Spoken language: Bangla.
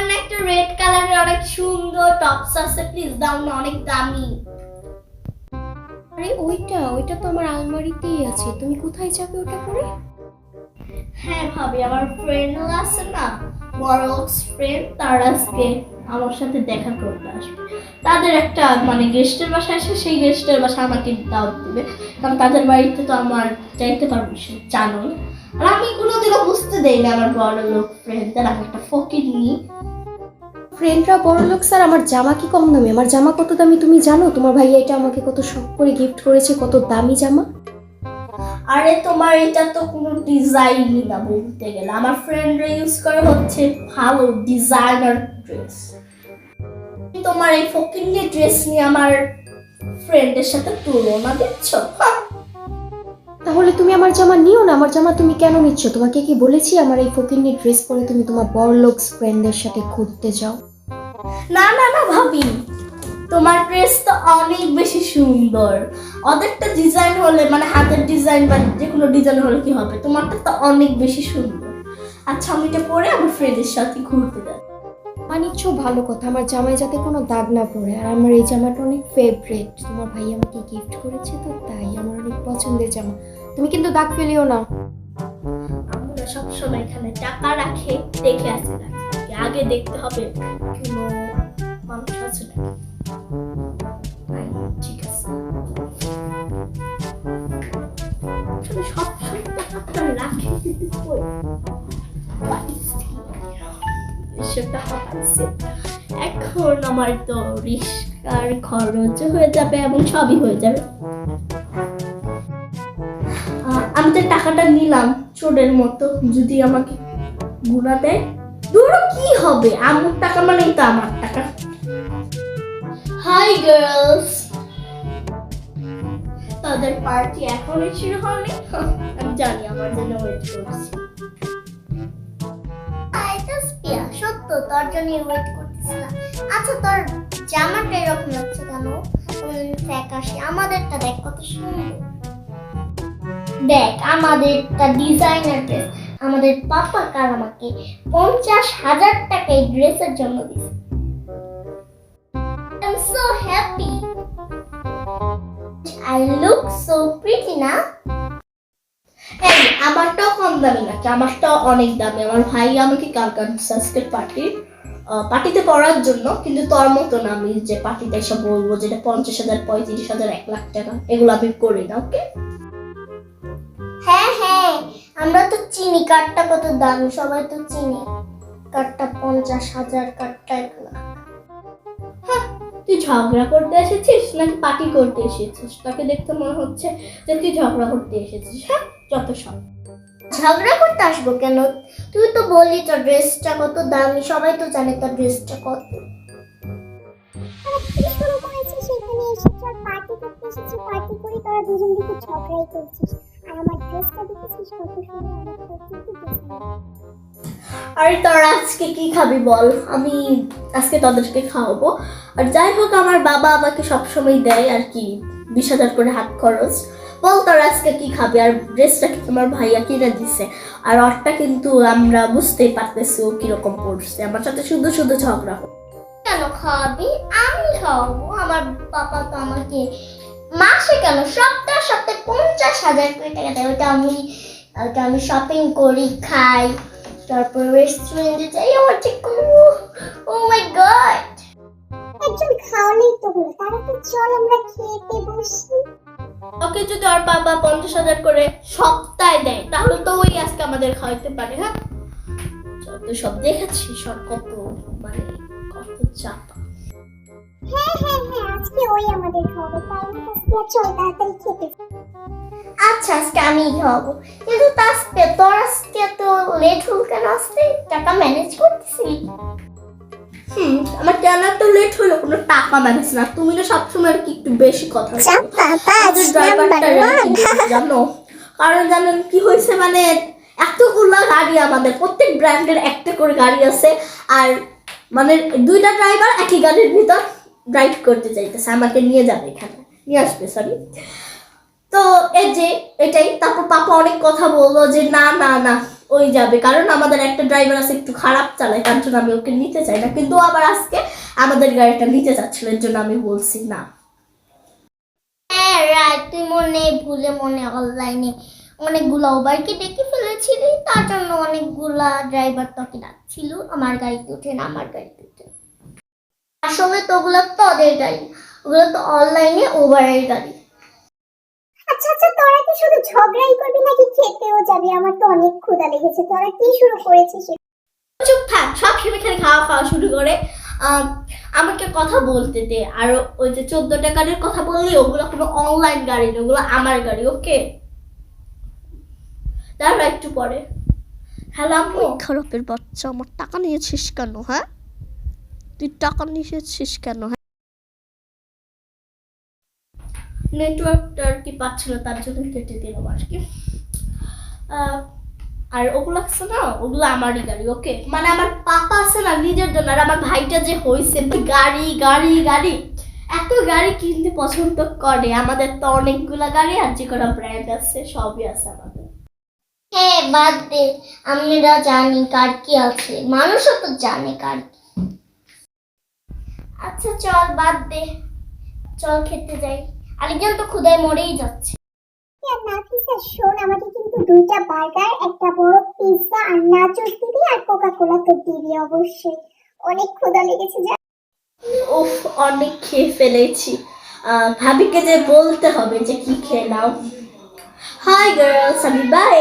আমার না একটা রেড কালারের অনেক সুন্দর টপস আছে প্লিজ দাও না অনেক দামি। আরে ওইটা ওইটা তো আমার আলমারিতেই আছে। তুমি কোথায় যাবে ওটা পরে? হ্যাঁ ভাবি আমার ফ্রেন্ড আছে না বড় ফ্রেন্ড তার আজকে আমার সাথে দেখা করতে আসবে। তাদের একটা মানে গেস্টের বাসা আসে সেই গেস্টের বাসা আমাকে দাওয়াত দিবে। কারণ তাদের বাড়িতে তো আমার যাইতে পারব সে জানোই। আর আমি কোনোদিনও বুঝতে দেই না আমার বড় লোক ফ্রেন্ডদের আমি একটা ফকির নিই ফ্রেন্ডরা বড় লোক স্যার আমার জামা কি কম দামি? আমার জামা কত দামি তুমি জানো? তোমার ভাইয়া এটা আমাকে কত শখ করে গিফট করেছে কত দামি জামা? আরে তোমার এটা তো কোনো ডিজাইনই না বলতে গেলে। আমার ফ্রেন্ডরা ইউজ করে হচ্ছে ভালো ডিজাইনার ড্রেস তোমার এই ফকিন্নি ড্রেস নিয়ে আমার ফ্রেন্ডের সাথে তুলনা দিচ্ছ! তাহলে তুমি আমার জামা নিও না? আমার জামা তুমি কেন নিচ্ছ? তোমাকে কি বলেছি আমার এই ফকিন্নি ড্রেস পরে তুমি তোমার বড় লোক ফ্রেন্ডদের সাথে ঘুরতে যাও? না না না ভাবি। তোমার ড্রেস তো অনেক বেশি সুন্দর। ওদেরটা ডিজাইন হলে মানে হাতের ডিজাইন বা যে কোনো ডিজাইন হলে কি হবে? তোমারটা তো অনেক বেশি সুন্দর। আচ্ছা আমি এটা পরে আমার ফ্রেন্ডের সাথে ঘুরতে যাই। জামা নিচ্ছ ভালো কথা। আমার জামাই যাতে কোনো দাগ না পড়ে। আর আমার এই জামাটা অনেক ফেভারিট তোমার ভাই আমাকে গিফট করেছে তো তাই আমার অনেক পছন্দের জামা। তুমি কিন্তু দাগ ফেলিও না। আমরা সবসময় এখানে টাকা রাখে দেখে নাকি আগে দেখতে হবে কোনো মানুষ আছে নাকি? কই? এখন আমার তো রিস্কার খরচ হয়ে যাবে এবং সবই হয়ে যাবে। আমি তো টাকাটা নিলাম, চোরের মতো। যদি আমাকে গুণা দেয় দূর কি হবে? আমার টাকা মানেই তো আমার টাকা। হাই গার্লস তাদের পার্টি এখনই শুরু হয়নি। আমি জানি আমার জন্য ওয়েট করছি। সত্য তোর জন্য ওয়েট করতেছিলাম। আচ্ছা তোর জামাটা এরকম লাগছে কেন? ফ্যাকাশে আমাদেরটা দেখ কত সুন্দর। দেখ আমাদেরটা ডিজাইনার ড্রেস আমাদের পাপা কার আমাকে পঞ্চাশ হাজার টাকা এই ড্রেসের জন্য I am so happy I look so pretty না। এই আমারটাও কম দামি নাকি? আমারটাও অনেক দামি। আমার ভাই আমাকে কালকান সাস্টের পার্টি পার্টিতে পড়ার জন্য, কিন্তু তোর মতো না আমি যে পার্টিতে এসে বলব যেটা পঞ্চাশ হাজার, পঁয়ত্রিশ হাজার, এক লাখ টাকা, এগুলো আমি করি না ওকে হ্যাঁ হ্যাঁ আমরা তো চিনি কাঠটা কত দাম? সবাই তো চিনি। কাঠটা পঞ্চাশ হাজার কাঠটা এক লাখ হ্যাঁ, তুই ঝগড়া করতে এসেছিস নাকি পার্টি করতে এসেছিস? তাকে দেখতে মনে হচ্ছে যে তুই ঝগড়া করতে এসেছিস হ্যাঁ? যত সব। ঝগড়া করতে আসব কেন? তুই তো বললি তোর ড্রেসটা কত দামি সবাই তো জানে তোর ড্রেসটা কত। সেখানে এসেছিস আর পার্টি করতে এসেছিস পার্টি করে তোরা দুজন দিকে ঝগড়াই করছিস। আমার ড্রেসটা দেখেছিস কত সুন্দর আমার কিন্তু আরে তোর আজকে কি খাবি বল? আমি আজকে তাদেরকে খাওয়াবো। আর যাই হোক আমার বাবা আমাকে সবসময় দেয় আর কি বিশ হাজার করে হাত খরচ। বল তোর আজকে কি খাবি? আর ড্রেসটা কি তোমার ভাইয়া কিনে দিছে? আর ওরটা কিন্তু আমরা বুঝতেই পারতেছি ও কীরকম পড়ছে আমার সাথে শুধু শুধু ঝগড়া কেন খাওয়াবি? আমি খাওয়াবো। আমার পাপা তো আমাকে মাসে কেন? সপ্তাহে সপ্তাহে পঞ্চাশ হাজার করে টাকা দেয়। ওটা আমি ওটা আমি শপিং করি খাই তারপর রেস্টুরেন্টে যাই আমার ঠিক ও মাই গড একজন খাওয়ালেই তো হলো চল আমরা খেতে বসি? ওকে যদি ওর বাবা পঞ্চাশ হাজার করে সপ্তাহে দেয় তাহলে তো ওই আজকে আমাদের খাওয়াইতে পারে হ্যাঁ? যত সব দেখেছি সব কত মানে কত চাপা। হ্যাঁ হ্যাঁ হ্যাঁ আজকে ওই আমাদের খাওয়াবে তাই না? আজকে চল তাড়াতাড়ি খেতে আচ্ছা আজকে আমি খাওয়াবো। কিন্তু আজকে তোর আজকে তো লেট হল কেন? আসতে টাকা ম্যানেজ করতেছি? হুম আমার কেন তো লেট হলো? কোনো টাকা ম্যানেজ না। তুমি না সবসময় আর কি একটু বেশি কথা জানো? কারণ জানেন কি হয়েছে? মানে এতগুলা গাড়ি আমাদের প্রত্যেক ব্র্যান্ডের একটা করে গাড়ি আছে। আর মানে দুইটা ড্রাইভার একই গাড়ির ভিতর। ড্রাইভ করতে চাইতেছে, আমাকে নিয়ে যাবে এখানে, নিয়ে আসবে সরি তো এই যে এটাই, তারপর পাপা অনেক কথা বলল যে না না না, ওই যাবে। কারণ আমাদের একটা ড্রাইভার আছে একটু খারাপ চালায়, তার জন্য আমি ওকে নিতে চাই না। কিন্তু আবার আজকে আমাদের গাড়িটা নিতে চাচ্ছিল এর জন্য আমি বলছি না। হ্যাঁ তুই মনে, ভুলে মনে অনলাইনে অনেকগুলো ওভারকে ডেকে ফেলেছিলি, তার জন্য অনেকগুলা ড্রাইভার তোকে ডাকছিল, আমার গাড়িতে উঠে না, আমার গাড়িতে উঠে আসলে তো ওগুলো তো ওদের গাড়ি ওগুলো তো অনলাইনে ওভারের গাড়ি। আচ্ছা আচ্ছা তোরা কি শুধু ঝগড়াই করবি নাকি খেতেও যাবি? আমার তো অনেক ক্ষুধা লেগেছে। তোরা কি শুরু করেছিস? চুপ থাক সব সময় খালি খাওয়া খাওয়া শুরু করে। আহ, আমাকে কথা বলতে দে আর ওই যে চোদ্দটা গাড়ির কথা বললি ওগুলো কোনো অনলাইন গাড়ি না ওগুলো আমার গাড়ি ওকে? দাঁড়া একটু পরে। হ্যালো আম্মু। খারাপের বাচ্চা আমার টাকা নিয়েছিস কেন হ্যাঁ? তুই টাকা নিয়েছিস কেন? হ্যাঁ। নেটওয়ার্কটা আর কি পাচ্ছে না তার জন্য কেটে দিলাম আর কি। আর ওগুলো আছে না ওগুলো আমারই গাড়ি ওকে মানে আমার পাপা আছে না নিজের জন্য আর আমার ভাইটা যে হয়েছে গাড়ি গাড়ি গাড়ি এত গাড়ি কিনতে পছন্দ করে। আমাদের তো অনেকগুলা গাড়ি আর যে কোনো ব্র্যান্ড আছে সবই আছে আমাদের। হ্যাঁ বাদ দে আমরা জানি কার কি আছে। মানুষও তো জানে কার কি আচ্ছা চল বাদ দে। চল খেতে যাই। আরেকজন তো ক্ষুদায় মরেই যাচ্ছে। নাফিসা শোন আমাকে কিন্তু দুইটা বার্গার একটা বড় পিৎজা আর নাচোস দিবি আর কোকা কোলা তো দিবি অবশ্যই। অনেক ক্ষুধা লেগেছে যা। উফ অনেক খেয়ে ফেলেছি। ভাবিকে যে বলতে হবে যে কি খেলাম হাই গার্লস আমি বাই।